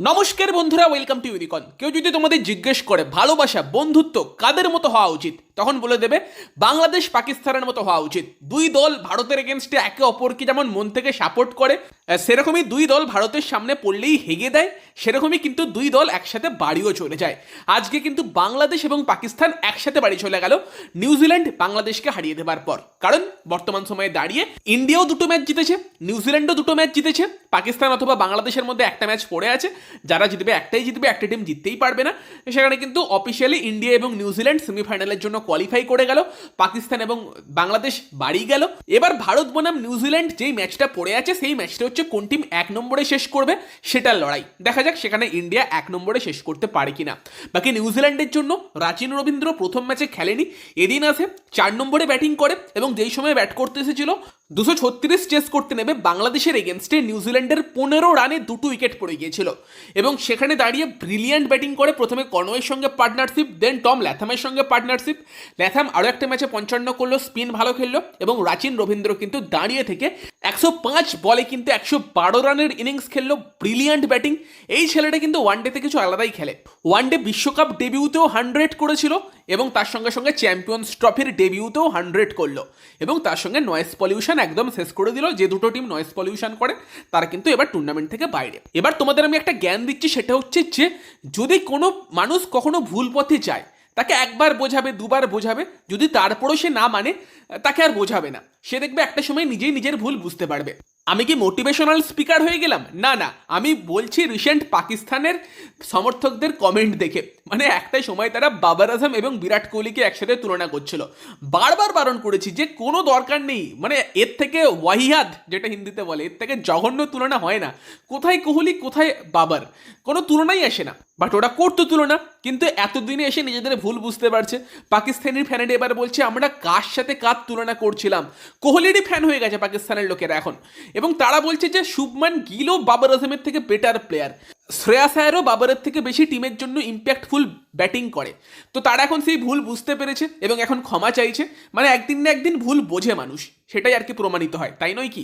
নমস্কার বন্ধুরা welcome to ইউনিকন কেউ যদি তোমাদের জিজ্ঞেস করে, ভালোবাসা, বন্ধুত্ব কাদের মতো হওয়া উচিত? তখন বলে দেবে, বাংলাদেশ পাকিস্তানের মতো হওয়া উচিত। দুই দল ভারতের এগেনস্টে একে অপরকে যেমন মন থেকে সাপোর্ট করে সেরকমই দুই দল ভারতের সামনে পড়লেই হেগে দেয়, সেরকমই কিন্তু দুই দল একসাথে বাড়িও চলে যায়। আজকে কিন্তু বাংলাদেশ এবং পাকিস্তান একসাথে বাড়ি চলে গেল নিউজিল্যান্ড বাংলাদেশকে হারিয়ে দেবার পর। কারণ, বর্তমান সময়ে দাঁড়িয়ে ইন্ডিয়াও দুটো ম্যাচ জিতেছে নিউজিল্যান্ডও দুটো ম্যাচ জিতেছে, পাকিস্তান অথবা বাংলাদেশের মধ্যে একটা ম্যাচ পড়ে আছে, যারা জিতবে একটাই জিতবে, একটা টিম জিততেই পারবে না। সেখানে কিন্তু অফিসিয়ালি ইন্ডিয়া এবং নিউজিল্যান্ড সেমিফাইনালের জন্য কোয়ালিফাই করে গেল, পাকিস্তান এবং বাংলাদেশ বাড়ি গেল। এবার ভারত বনাম নিউজিল্যান্ড যেই ম্যাচটা পড়ে আছে, সেই ম্যাচটা হচ্ছে কোন টিম এক নম্বরে শেষ করবে, সেটার লড়াই। দেখা যাক সেখানে ইন্ডিয়া এক নম্বরে শেষ করতে পারে কিনা। বাকি নিউজিল্যান্ডের জন্য রাচিন রবীন্দ্র প্রথম ম্যাচে খেলেনি, এদিন আসে চার নম্বরে ব্যাটিং করে এবং যেই সময় ব্যাট করতে এসেছিল, দুশো ছত্রিশ চেস করতে নেবে বাংলাদেশের এগেনস্টে নিউজিল্যান্ডের পনেরো রানে দুটো উইকেট পড়ে গিয়েছিল। এবং সেখানে দাঁড়িয়ে ব্রিলিয়ান্ট ব্যাটিং করে প্রথমে কনওয়ের সঙ্গে পার্টনারশিপ দেন টম ল্যাথামের সঙ্গে পার্টনারশিপ ল্যাথাম আরও একটা ম্যাচে পঞ্চান্ন করল, স্পিন ভালো খেললো এবং রাচিন রবীন্দ্র কিন্তু দাঁড়িয়ে থেকে একশো পাঁচ বলে কিন্তু একশো বারো রানের ইনিংস খেললো। Brilliant batting. এই ছেলেটা কিন্তু ওয়ান ওয়ানডেতে কিছু আলাদাই খেলে। ওয়ানডে বিশ্বকাপ ডেবিউতেও হান্ড্রেড করেছিল এবং তার সঙ্গে সঙ্গে চ্যাম্পিয়ন্স ট্রফির ডেবিউতেও হান্ড্রেড করল এবং তার সঙ্গে নয়েজ পলিউশন একদম শেষ করে দিল। যে দুটো টিম নয়েজ পলিউশন করে, তারা কিন্তু এবার টুর্নামেন্ট থেকে বাইরে। এবার তোমাদের আমি একটা জ্ঞান দিচ্ছি, সেটা হচ্ছে যে যদি কোনো মানুষ কখনো ভুল পথে যায় তাকে একবার বোঝাবে, দুবার বোঝাবে, যদি তারপরও সে না মানে তাকে আর বোঝাবে না। সে দেখবে একটা সময় নিজেই নিজের ভুল বুঝতে পারবে। আমি কি মোটিভেশনাল স্পিকার হয়ে গেলাম? না না, আমি বলছি রিসেন্ট পাকিস্তানের সমর্থকদের কমেন্ট দেখে। মানে একটাই সময় তারা বাবার আজম এবং বিরাট কোহলিকে একসাথে তুলনা করছিল। বারবার বারণ করেছি যে কোনো দরকার নেই। মানে এর থেকে ওয়াহিয়াদ যেটা হিন্দিতে বলে, এর থেকে জঘন্য তুলনা হয় না। কোথায় কোহলি, কোথায় বাবার? কোনো তুলনাই আসে না। বাট ওরা করতো তুলনা, কিন্তু এতদিনে এসে নিজেদের ভুল বুঝতে পারছে। পাকিস্তানি ফ্যানেরা এবার বলছে, আমরা কার সাথে কার তুলনা করছিলাম? কোহলিরই ফ্যান হয়ে গেছে পাকিস্তানের লোকেরা এখন। এবং তারা বলছে যে শুভমান গিলও বাবর আজমের থেকে বেটার প্লেয়ার শ্রেয়া আয়ারও বাবরের থেকে বেশি টিমের জন্য ইম্প্যাক্টফুল ব্যাটিং করে। তো তারা এখন সেই ভুল বুঝতে পেরেছে এবং এখন ক্ষমা চাইছে। মানে একদিন না একদিন ভুল বোঝে মানুষ। সেটাই আর কি প্রমাণিত হয়। তাই নয় কি?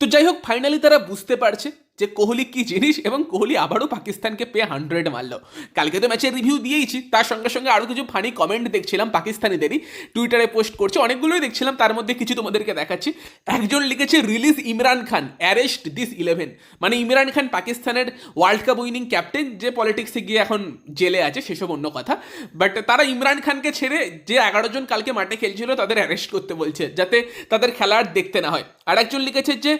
তো যাই হোক ফাইনালি তারা বুঝতে পারছে। যে কোহলি কি জিনিস এবং কোহলি আবারও পাকিস্তানকে পেয়ে হান্ড্রেড মারলো। কালকে তো ম্যাচের রিভিউ দিয়েইছি, তার সঙ্গে সঙ্গে আরও কিছু ফানি কমেন্ট দেখছিলাম পাকিস্তানিদেরই। টুইটারে পোস্ট করছে, অনেকগুলোই দেখছিলাম, তার মধ্যে কিছু তোমাদেরকে দেখাচ্ছি। একজন লিখেছে release Imran Khan arrest this eleven মানে ইমরান খান পাকিস্তানের ওয়ার্ল্ড কাপ উইনিং ক্যাপ্টেন যে পলিটিক্সে গিয়ে এখন জেলে আছে, সেসব অন্য কথা। বাট তারা ইমরান খানকে ছেড়ে যে এগারো জন কালকে মাঠে খেলছিল, তাদের অ্যারেস্ট করতে বলছে, যাতে তাদের খেলা আর দেখতে না হয়। আর একজন লিখেছে যে,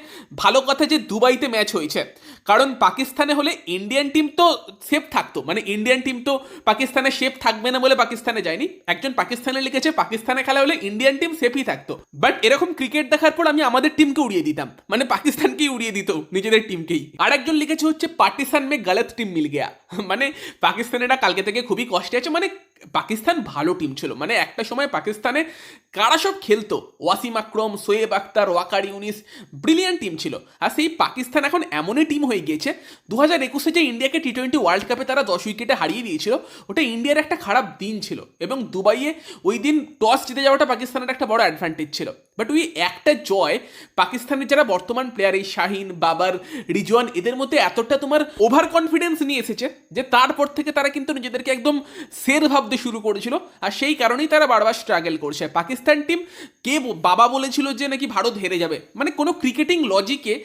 ভালো কথা যে দুবাইতে ম্যাচ হয়েছে কারণ পাকিস্তানে হলে ইন্ডিয়ান টিম তো সেফ থাকতো। মানে ইন্ডিয়ান টিম তো পাকিস্তানে সেফ থাকবে না বলে পাকিস্তানে যায়নি। একজন পাকিস্তানে লিখেছে, পাকিস্তানে খেলা হলে ইন্ডিয়ান টিম সেফই থাকতো। বাট এরকম ক্রিকেট দেখার পর আমি আমাদের টিমকে উড়িয়ে দিতাম। মানে পাকিস্তানকেই উড়িয়ে দিত, নিজেদের টিমকেই আর একজন লিখেছে হচ্ছে, পাকিস্তান মে গলত টিম মিল গেয়া মানে পাকিস্তানেরা কালকে থেকে খুবই কষ্টে আছে। মানে পাকিস্তান ভালো টিম ছিল। মানে একটা সময় পাকিস্তানে কারা সব খেলতো? ওয়াসিম আক্রম সোয়েব আক্তার ওয়াকার ইউনিস ব্রিলিয়ান্ট টিম ছিল। আর সেই পাকিস্তান এখন এমনই টিম হয়ে গিয়েছে দু হাজার একুশে যে ইন্ডিয়াকে টি টোয়েন্টি ওয়ার্ল্ড কাপে তারা দশ উইকেটে হারিয়ে দিয়েছিল, ওটা ইন্ডিয়ার একটা খারাপ দিন ছিল। এবং দুবাইয়ে ওই দিন টস জিতে যাওয়াটা পাকিস্তানের একটা বড় অ্যাডভান্টেজ ছিল। বাট ওই একটা জয় পাকিস্তানের যারা বর্তমান প্লেয়ার এই শাহিন, বাবার, রিজওয়ান, এদের মধ্যে এতটা তোমার ওভার কনফিডেন্স নিয়ে এসেছে যে তারপর থেকে তারা কিন্তু নিজেদেরকে একদম সের ভাবতে শুরু করেছিল। আর সেই কারণেই তারা বারবার স্ট্রাগল করছে। পাকিস্তান টিম কে বাবা বলেছিল যে নাকি ভারত হেরে যাবে? মানে কোনো ক্রিকেটিং লজিকে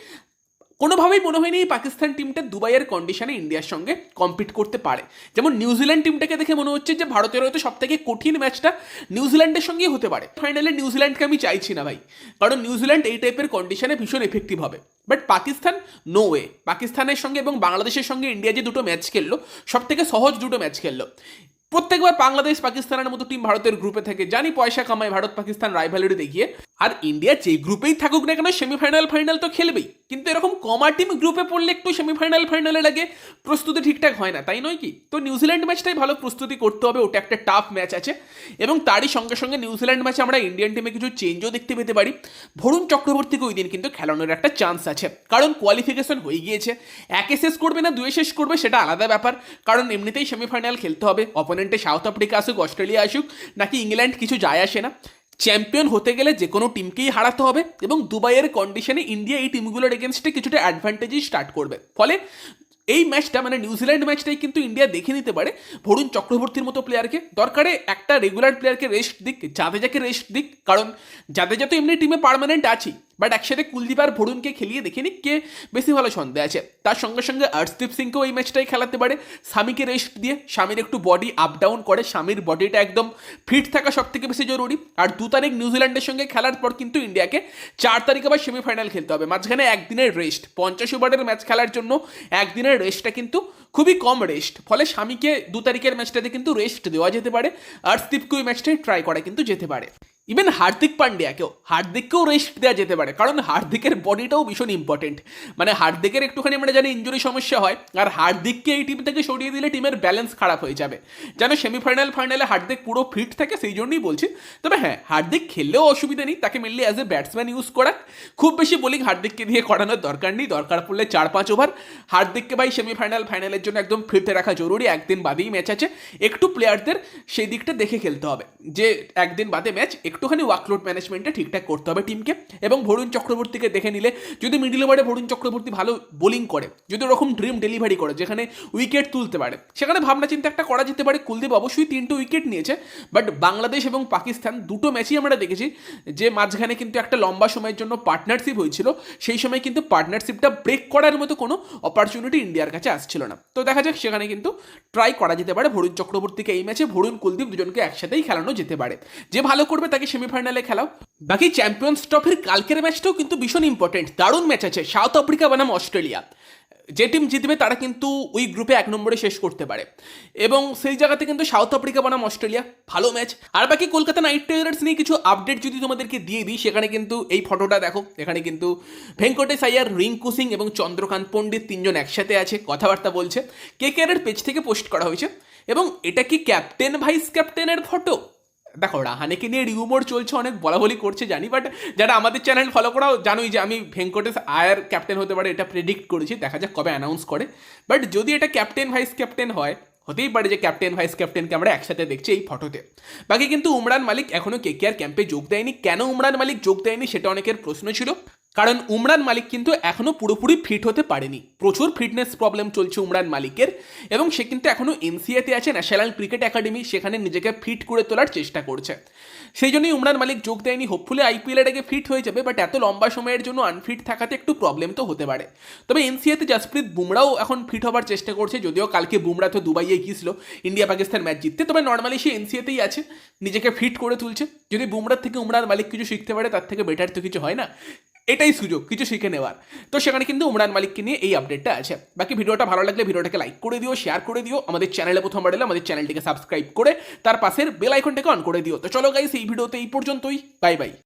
কোনোভাবেই মনে হয়নি এই পাকিস্তান টিমটা দুবাইয়ের কন্ডিশনে ইন্ডিয়ার সঙ্গে কম্পিট করতে পারে। যেমন নিউজিল্যান্ড টিমটাকে দেখে মনে হচ্ছে যে ভারতের হয়তো সব থেকে কঠিন ম্যাচটা নিউজিল্যান্ডের সঙ্গেই হতে পারে। ফাইনালে নিউজিল্যান্ডকে আমি চাইছি না ভাই। কারণ নিউজিল্যান্ড এই টাইপের কন্ডিশনে ভীষণ এফেক্টিভ হবে। বাট পাকিস্তান নো ওয়ে পাকিস্তানের সঙ্গে এবং বাংলাদেশের সঙ্গে ইন্ডিয়া যে দুটো ম্যাচ খেললো সব থেকে সহজ দুটো ম্যাচ খেললো। প্রত্যেকবার বাংলাদেশ পাকিস্তানের মতো টিম ভারতের গ্রুপে থেকে। জানি পয়সা কামায় ভারত পাকিস্তান রাইভালিটি দেখিয়ে। আর ইন্ডিয়া যে গ্রুপেই থাকুক না কেন সেমিফাইনাল ফাইনাল তো খেলবেই। কিন্তু এরকম কমা টিম গ্রুপে পড়লে একটু সেমিফাইনাল ফাইনালে লাগে, প্রস্তুতি ঠিকঠাক হয় না, তাই নয় কি? তো নিউজিল্যান্ড ম্যাচটাই ভালো প্রস্তুতি করতে হবে, ওটা একটা টাফ ম্যাচ আছে। এবং তারই সঙ্গে সঙ্গে নিউজিল্যান্ড ম্যাচে আমরা ইন্ডিয়ান টিমে কিছু চেঞ্জও দেখতে পেতে পারি। ভরুণ চক্রবর্তীকে ওই দিন কিন্তু খেলানোর একটা চান্স আছে। কারণ কোয়ালিফিকেশন হয়ে গিয়েছে। একে শেষ করবে না, দুয়ে শেষ করবে, সেটা আলাদা ব্যাপার। কারণ এমনিতেই সেমিফাইনাল খেলতে হবে। অপোনেন্টে সাউথ আফ্রিকা আসুক অস্ট্রেলিয়া আসুক, নাকি ইংল্যান্ড কিছু যায় আসে না। চ্যাম্পিয়ন হতে গেলে যে কোনো টিমকেই হারাতে হবে এবং দুবাইয়ের কন্ডিশনে ইন্ডিয়া এই টিমগুলোর এগেনস্টে কিছুটা অ্যাডভান্টেজই স্টার্ট করবে। ফলে এই ম্যাচটা মানে নিউজিল্যান্ড ম্যাচটাই কিন্তু ইন্ডিয়া দেখে নিতে পারে ভরুণ চক্রবর্তীর মতো প্লেয়ারকে দরকারে একটা রেগুলার প্লেয়ারকে রেস্ট দিক, জাদেজাকে রেস্ট দিক। কারণ জাদেজা তো এমনি টিমে পারমানেন্ট আছেই। বাট একসাথে কুলদীপ আর ভরুণকে খেলিয়ে দেখে নিক কে বেশি ভালো ছন্দে আছে। তার সঙ্গে সঙ্গে হর্ষদীপ সিংকেও এই ম্যাচটাই খেলাতে পারে। স্বামীকে রেস্ট দিয়ে স্বামীর একটু বডি আপ ডাউন করে, স্বামীর বডিটা একদম ফিট থাকা সব থেকে বেশি জরুরি। আর দু তারিখ নিউজিল্যান্ডের সঙ্গে খেলার পর কিন্তু ইন্ডিয়াকে চার তারিখ আবার সেমিফাইনাল খেলতে হবে। মাঝখানে একদিনের রেস্ট পঞ্চাশ ওভারের ম্যাচ খেলার জন্য একদিনের রেস্টটা কিন্তু খুবই কম রেস্ট ফলে স্বামীকে দু তারিখের ম্যাচটাতে কিন্তু রেস্ট দেওয়া যেতে পারে। হর্ষদীপকে ওই ম্যাচটাই ট্রাই করা কিন্তু যেতে পারে। ইভেন হার্দিক পান্ডিয়াকেও হার্দিককেও রেস্ট দেওয়া যেতে পারে, কারণ হার্দিকের বডিটাও ভীষণ ইম্পর্টেন্ট মানে হার্দিকের একটুখানি আমরা জানি ইঞ্জুরি সমস্যা হয়, আর হার্দিককে এই টিম থেকে সরিয়ে দিলে টিমের ব্যালেন্স খারাপ হয়ে যাবে। যেন সেমিফাইনাল ফাইনালে হার্দিক পুরো ফিট থাকে, সেই জন্যই বলছি। তবে হ্যাঁ হার্দিক খেললেও অসুবিধা নেই, তাকে mainly as a batsman use করা খুব বেশি বোলিং হার্দিককে দিয়ে করানোর দরকার নেই, দরকার পড়লে চার পাঁচ ওভার হার্দিককে ভাই সেমিফাইনাল ফাইনালের জন্য একদম ফিটে রাখা জরুরি, একদিন বাদেই ম্যাচ আছে। একটু প্লেয়ারদের সেই দিকটা দেখে খেলতে হবে, যে একদিন বাদে ম্যাচ একটুখানি ওয়ার্কলোড ম্যানেজমেন্টটা ঠিকঠাক করতে হবে টিমকে এবং ভরুণ চক্রবর্তীকে দেখে নিলে যদি মিডিল ওভারে ভরুণ চক্রবর্তী ভালো বোলিং করে, যদি ওরকম ড্রিম ডেলিভারি করে, যেখানে উইকেট তুলতে পারে, সেখানে ভাবনা চিন্তা একটা করা যেতে পারে, কুলদীপ অবশ্যই তিনটে উইকেট নিয়েছে বাট বাংলাদেশ এবং পাকিস্তান দুটো ম্যাচই আমরা দেখেছি, যে মাঝখানে কিন্তু একটা লম্বা সময়ের জন্য পার্টনারশিপ হয়েছিল, সেই সময় কিন্তু পার্টনারশিপটা ব্রেক করার মতো কোনো অপরচুনিটি ইন্ডিয়ার কাছে আসছিল না। তো দেখা যাক, সেখানে কিন্তু ট্রাই করা যেতে পারে ভরুণ চক্রবর্তীকে এই ম্যাচে ভরুণ কুলদীপ দুজনকে একসাথেই খেলানো যেতে পারে। যে ভালো করবে তাকে সেমিফাইনালে খেলাও। বাকি চ্যাম্পিয়ন্স ট্রফির কালকের ম্যাচটাও কিন্তু ভীষণ ইম্পর্টেন্ট দারুণ ম্যাচ আছে। সাউথ আফ্রিকা বনাম অস্ট্রেলিয়া যে টিম জিতবে তারা কিন্তু ওই গ্রুপে এক নম্বরে শেষ করতে পারে। এবং সেই জায়গাতে কিন্তু সাউথ আফ্রিকা বনাম অস্ট্রেলিয়া ভালো ম্যাচ আর বাকি কলকাতা নাইট রাইডার্স নিয়ে কিছু আপডেট যদি তোমাদেরকে দিয়ে দিই, সেখানে কিন্তু এই ফটোটা দেখো। এখানে কিন্তু ভেঙ্কটেশ আয়ার রিঙ্কু সিং এবং চন্দ্রকান্ত পণ্ডিত তিনজন একসাথে আছে। কথাবার্তা বলছে। কে কেয়ারের পেজ থেকে পোস্ট করা হয়েছে। এবং এটা কি ক্যাপ্টেন ভাইস ক্যাপ্টেনের ফটো দেখো, রাহানেকে নিয়ে রিউমোর চলছে, অনেক বলা বলি করছে, জানি বাট যারা আমাদের চ্যানেল ফলো করাও জানোই যে আমি ভেঙ্কটেশ আয়ার ক্যাপ্টেন হতে পারে, এটা প্রেডিক্ট করেছি, দেখা যাক কবে অ্যানাউন্স করে। বাট যদি এটা ক্যাপ্টেন ভাইস ক্যাপ্টেন হয়, হতেই পারে যে ক্যাপ্টেন ভাইস ক্যাপ্টেনকে আমরা একসাথে দেখছি এই ফটোতে বাকি কিন্তু উমরান মালিক এখনও কে কে আর ক্যাম্পে যোগ দেয়নি। কেন উমরান মালিক যোগ দেয়নি, সেটা অনেকের প্রশ্ন ছিল। কারণ উমরান মালিক কিন্তু এখনও পুরোপুরি ফিট হতে পারেনি। প্রচুর ফিটনেস প্রবলেম চলছে উমরান মালিকের এবং সে কিন্তু এখনও এনসিএতে আছে ন্যাশনাল ক্রিকেট একাডেমি সেখানে নিজেকে ফিট করে তোলার চেষ্টা করছে। সেই জন্যই উমরান মালিক যোগ দেয়নি। হোপফুলি আইপিএলের আগে ফিট হয়ে যাবে বাট এত লম্বা সময়ের জন্য আনফিট থাকাতে একটু প্রবলেম তো হতে পারে। তবে এনসিএতে জাসপ্রীত বুমরাও এখন ফিট হবার চেষ্টা করছে, যদিও কালকে বুমরা তো দুবাইয়ে গিয়েছিল ইন্ডিয়া পাকিস্তান ম্যাচ জিততে। তবে নর্মালি সে এনসিএতেই আছে, নিজেকে ফিট করে তুলছে। যদি বুমরার থেকে উমরান মালিক কিছু শিখতে পারে, তার থেকে বেটার তো কিছু হয় না। এটাই সুযোগ, কিছু শিখে নেওয়ার। তো সেখানে কিন্তু উমরান মালিককে নিয়ে এই আপডেটটা আছে। বাকি ভিডিওটা ভালো লাগলে ভিডিওটাকে লাইক করে দিও শেয়ার করে দিও, আমাদের চ্যানেলে প্রথম বাড়লে আমাদের চ্যানেলটিকে সাবস্ক্রাইব করে, তার পাশের বেল আইকনটাকে অন করে দিও। তো চলো গাইস এই ভিডিওতে এই পর্যন্তই। Bye bye